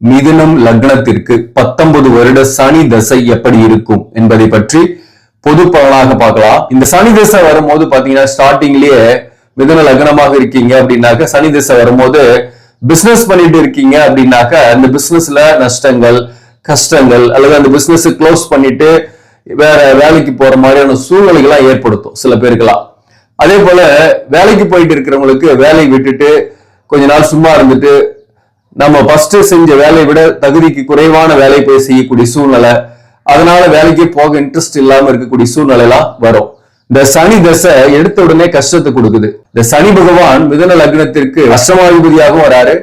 மிதுனம் லக்னத்திற்கு பத்தொன்பது வருட சனி தசை எப்படி இருக்கும் என்பதை பற்றி பொது பலனாக பார்க்கலாம். இந்த சனி தசை வரும்போது பாத்தீங்கன்னா ஸ்டார்டிங்லயே மிதுன லக்னமாக இருக்கீங்க அப்படின்னாக்க சனி தசை வரும்போது பிசினஸ் பண்ணிட்டு இருக்கீங்க அப்படின்னாக்க அந்த பிசினஸ்ல நஷ்டங்கள் கஷ்டங்கள் அல்லது அந்த பிசினஸ் க்ளோஸ் பண்ணிட்டு வேற வேலைக்கு போற மாதிரியான சூழ்நிலைகள்லாம் ஏற்படுத்தும் சில பேருக்கெல்லாம். அதே போல வேலைக்கு போயிட்டு இருக்கிறவங்களுக்கு வேலையை விட்டுட்டு கொஞ்ச நாள் சும்மா இருந்துட்டு நம்ம ஃபர்ஸ்ட் செஞ்ச வேலையை விட தகுதிக்கு குறைவான வேலை போய் செய்யக்கூடிய சூழ்நிலை அதனால வேலைக்கு போக இன்ட்ரெஸ்ட் இல்லாம இருக்கக்கூடிய சூழ்நிலை எல்லாம் வரும். இந்த சனி தசை எடுத்த உடனே கஷ்டத்தை கொடுக்குது. இந்த சனி பகவான் மிதன லக்னத்திற்கு அஷ்டமாதிபதியாகவும் வராரு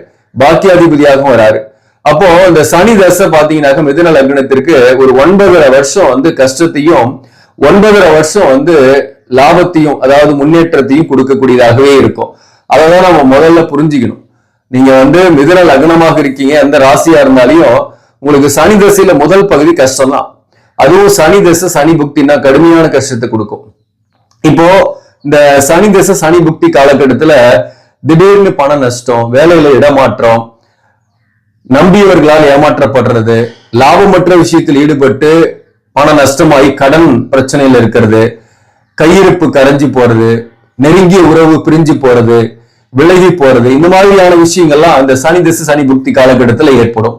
பாக்கியாதிபதியாகவும் வராரு. அப்போ இந்த சனி தசை பாத்தீங்கன்னாக்க மிதன லக்னத்திற்கு ஒரு ஒன்பதரை வருஷம் வந்து கஷ்டத்தையும் ஒன்பதரை வருஷம் வந்து லாபத்தையும் அதாவது முன்னேற்றத்தையும் கொடுக்கக்கூடியதாகவே இருக்கும். அதான் நம்ம முதல்ல புரிஞ்சுக்கணும். நீங்க வந்து மிதுன லக்னமாக இருக்கீங்க எந்த ராசியா இருந்தாலையும் உங்களுக்கு சனி தசையில முதல் பகுதி கஷ்டம் தான் அதுவும் சனி தசை சனி புக்தினா கடுமையான கஷ்டத்தை கொடுக்கும். இப்போ இந்த சனி தசை சனி புக்தி காலகட்டத்துல திடீர்னு பண நஷ்டம் வேலையில இடமாற்றம் நம்பியவர்களால் ஏமாற்றப்படுறது லாபமற்ற விஷயத்தில் ஈடுபட்டு பண நஷ்டமாகி கடன் பிரச்சனையில இருக்கிறது கையிருப்பு கரைஞ்சு போறது நெருங்கிய உறவு பிரிஞ்சு போறது விலகி போறது. இந்த மாதிரியான விஷயங்கள்லாம் அந்த சனி திசை சனி புக்தி காலகட்டத்தில் ஏற்படும்.